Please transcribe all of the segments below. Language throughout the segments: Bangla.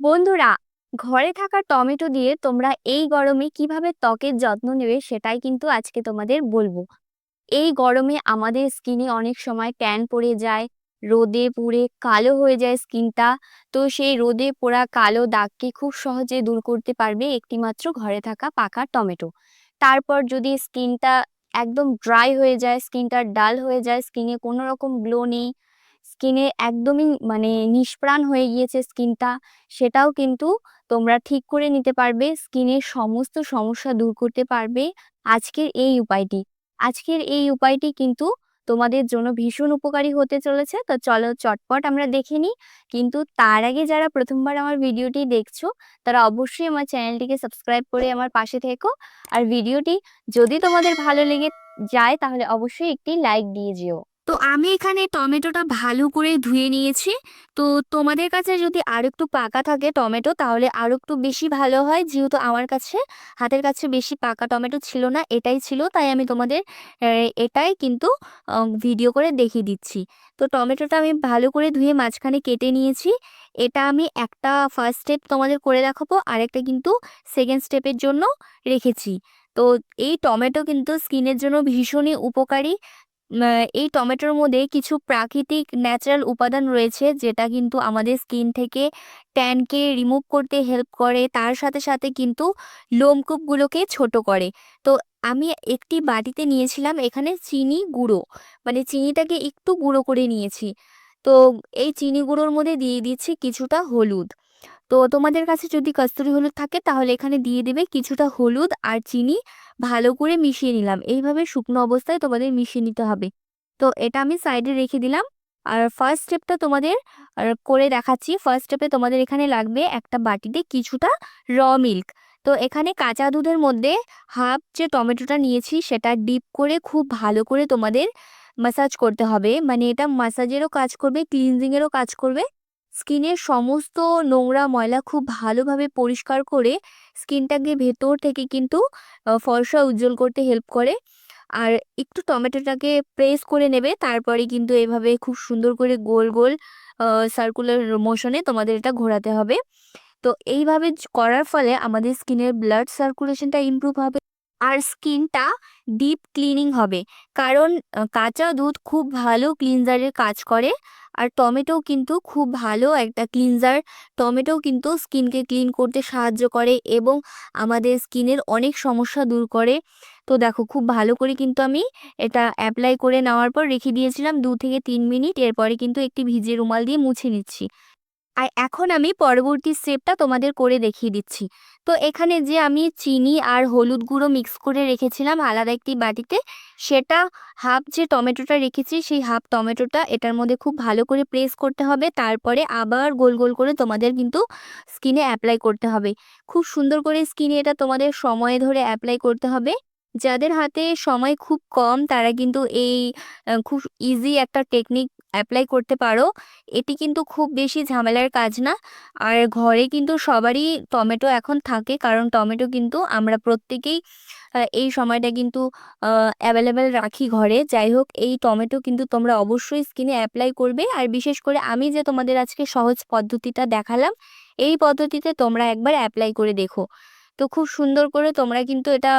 বন্ধুরা, ঘরে থাকা টমেটো দিয়ে তোমরা এই গরমে কীভাবে ত্বকের যত্ন নেবে সেটাই কিন্তু আজকে তোমাদের বলব। এই গরমে আমাদের স্কিনে অনেক সময় ট্যান পড়ে যায়, রোদে পুড়ে কালো হয়ে যায় স্কিনটা, তো সেই রোদে পোড়া কালো দাগকে খুব সহজে দূর করতে পারবে একটিমাত্র ঘরে থাকা পাকা টমেটো। তারপর যদি স্কিনটা একদম ড্রাই হয়ে যায়, স্কিনটা ডাল হয়ে যায়, স্কিনে কোনো রকম গ্লো নেই স্কিনে একদমই মানে নিষ্প্রাণ হয়ে গিয়েছে স্কিনটা, সেটাও কিন্তু তোমরা ঠিক করে নিতে পারবে, স্কিনের সমস্ত সমস্যা দূর করতে পারবে আজকের এই উপায়টি। আজকের এই উপায়টি কিন্তু তোমাদের জন্য ভীষণ উপকারী হতে চলেছে, তো চলো চটপট আমরা দেখে নিই। কিন্তু তার আগে যারা প্রথমবার আমার ভিডিওটি দেখছ, তারা অবশ্যই আমার চ্যানেলটিকে সাবস্ক্রাইব করে আমার পাশে থেকো। আর ভিডিওটি যদি তোমাদের ভালো লেগে যায়, তাহলে অবশ্যই একটি লাইক দিয়ে যেও। আমি এখানে টমেটোটা ভালো করে ধুয়ে নিয়েছি। তো তোমাদের কাছে যদি আর একটু পাকা থাকে টমেটো, তাহলে আর একটু বেশি ভালো হয়। যেহেতু আমার কাছে, হাতের কাছে বেশি পাকা টমেটো ছিল না, এটাই ছিল। তাই আমি তোমাদের এটাই কিন্তু ভিডিও করে দেখিয়ে দিচ্ছি। তো টমেটোটা আমি ভালো করে ধুয়ে মাঝখানে কেটে নিয়েছি। এটা আমি একটা ফার্স্ট স্টেপ তোমাদের করে দেখাবো। আরেকটা কিন্তু সেকেন্ড স্টেপের জন্য রেখেছি। তো এই টমেটো কিন্তু স্কিনের জন্য ভীষণই উপকারী। এই টমেটোর মধ্যে কিছু প্রাকৃতিক ন্যাচারাল উপাদান রয়েছে, যেটা কিন্তু আমাদের স্কিন থেকে ট্যানকে রিমুভ করতে হেল্প করে। তার সাথে সাথে কিন্তু লোমকূপগুলোকে ছোট করে। তো আমি একটি বাটিতে নিয়েছিলাম, এখানে চিনি গুঁড়ো। মানে চিনিটাকে একটু গুঁড়ো করে নিয়েছি। তো এই চিনি গুঁড়োর মধ্যে দিয়ে দিচ্ছি কিছুটা হলুদ। তো তোমাদের কাছে যদি কস্তুরি হলুদ থাকে, তাহলে এখানে দিয়ে দেবে কিছুটা হলুদ আর চিনি। ভালো করে মিশিয়ে নিলাম। এইভাবে শুকনো অবস্থায় তোমাদের মিশিয়ে নিতে হবে। তো এটা আমি সাইডে রেখে দিলাম। আর ফার্স্ট স্টেপটা তোমাদের করে দেখাচ্ছি। ফার্স্ট স্টেপে তোমাদের এখানে লাগবে একটা বাটিতে কিছুটা র মিল্ক তো এখানে কাঁচা দুধের মধ্যে হাফ যে টমেটোটা নিয়েছি, সেটা ডিপ করে খুব ভালো করে তোমাদের মাসাজ করতে হবে। মানে এটা মাসাজেরও কাজ করবে ক্লিনজিংয়েরও কাজ করবে। স্কিনের সমস্ত নোংরা ময়লা খুব ভালোভাবে পরিষ্কার করে স্কিনটাকে ভেতর থেকে কিন্তু ফর্সা উজ্জ্বল করতে হেল্প করে। আর একটু টমেটোটাকে প্রেস করে নেবে, তারপরে কিন্তু এভাবে খুব সুন্দর করে গোল গোল সার্কুলার মোশনে তোমাদের এটা ঘোরাতে হবে। তো এইভাবে করার ফলে আমাদের স্কিনের ব্লাড সার্কুলেশনটা ইমপ্রুভ হবে। আর স্কিনটা ডিপ ক্লিনিং হবে। কারণ কাঁচা দুধ খুব ভালো ক্লিনজারের কাজ করে আর টমেটো কিন্তু খুব ভালো একটা ক্লিনজার। টমেটো কিন্তু স্কিনকে ক্লিন করতে সাহায্য করে এবং আমাদের স্কিনের অনেক সমস্যা দূর করে। তো দেখো, খুব ভালো করে কিন্তু আমি এটা অ্যাপ্লাই করে নেওয়ার পর রেখে দিয়েছিলাম দু থেকে তিন মিনিট। এরপরে কিন্তু একটি ভিজে রুমাল দিয়ে মুছে নিচ্ছি। আর এখন আমি পরবর্তী স্টেপটা তোমাদের করে দেখিয়ে দিচ্ছি। তো এখানে যে আমি চিনি আর হলুদ গুঁড়ো মিক্স করে রেখেছিলাম আলাদা একটি বাটিতে, সেটা হাফ যে টমেটোটা রেখেছি, সেই হাফ টমেটোটা এটার মধ্যে খুব ভালো করে প্রেস করতে হবে, তারপরে আবার গোল গোল করে তোমাদের কিন্তু স্কিনে অ্যাপ্লাই করতে হবে। খুব সুন্দর করে স্কিনে এটা তোমাদের সময় ধরে অ্যাপ্লাই করতে হবে। যাদের হাতে সময় খুব কম, তারা কিন্তু এই খুব ইজি একটা টেকনিক অ্যাপ্লাই করতে পারো। এটি কিন্তু খুব বেশি ঝামেলার কাজ না। আর ঘরে কিন্তু সবারই টমেটো এখন থাকে, কারণ টমেটো কিন্তু আমরা প্রত্যেকেই এই সময়টা কিন্তু অ্যাভেলেবেল রাখি ঘরে। যাই হোক, এই টমেটো কিন্তু তোমরা অবশ্যই স্কিনে অ্যাপ্লাই করবে। আর বিশেষ করে আমি যে তোমাদের আজকে সহজ পদ্ধতিটা দেখালাম, এই পদ্ধতিতে তোমরা একবার অ্যাপ্লাই করে দেখো। তো খুব সুন্দর করে তোমরা কিন্তু এটা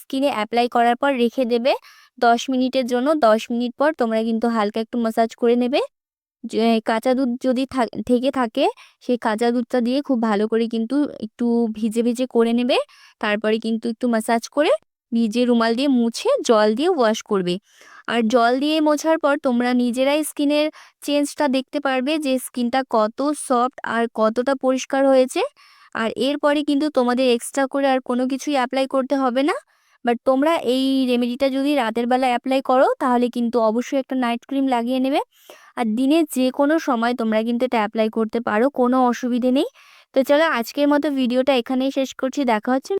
স্কিনে অ্যাপ্লাই করার পর রেখে দেবে। দশ মিনিটের জন্য, দশ মিনিট পর তোমরা কিন্তু হালকা একটু মাসাজ করে নেবে। কাঁচা দুধ যদি থেকে থাকে, সেই কাঁচা দুধটা দিয়ে খুব ভালো করে কিন্তু একটু ভিজে ভিজে করে নেবে। তারপরে কিন্তু একটু মাসাজ করে ভিজে রুমাল দিয়ে মুছে জল দিয়ে ওয়াশ করবে। আর জল দিয়ে মোছার পর তোমরা নিজেরাই স্কিনের চেঞ্জটা দেখতে পারবে যে স্কিনটা কত সফট আর কতটা পরিষ্কার হয়েছে। আর এরপরে কিন্তু তোমাদের এক্সট্রা করে আর কোনো কিছুই অ্যাপ্লাই করতে হবে না। বাট তোমরা এই রেমেডিটা যদি রাতের বেলা অ্যাপ্লাই করো, তাহলে কিন্তু অবশ্যই একটা নাইট ক্রিম লাগিয়ে নেবে। আর দিনে যে কোনো সময় তোমরা কিন্তু এটা অ্যাপ্লাই করতে পারো, কোনো অসুবিধে নেই। তো চলো আজকের মতো ভিডিওটা এখানেই শেষ করছি, দেখা হচ্ছে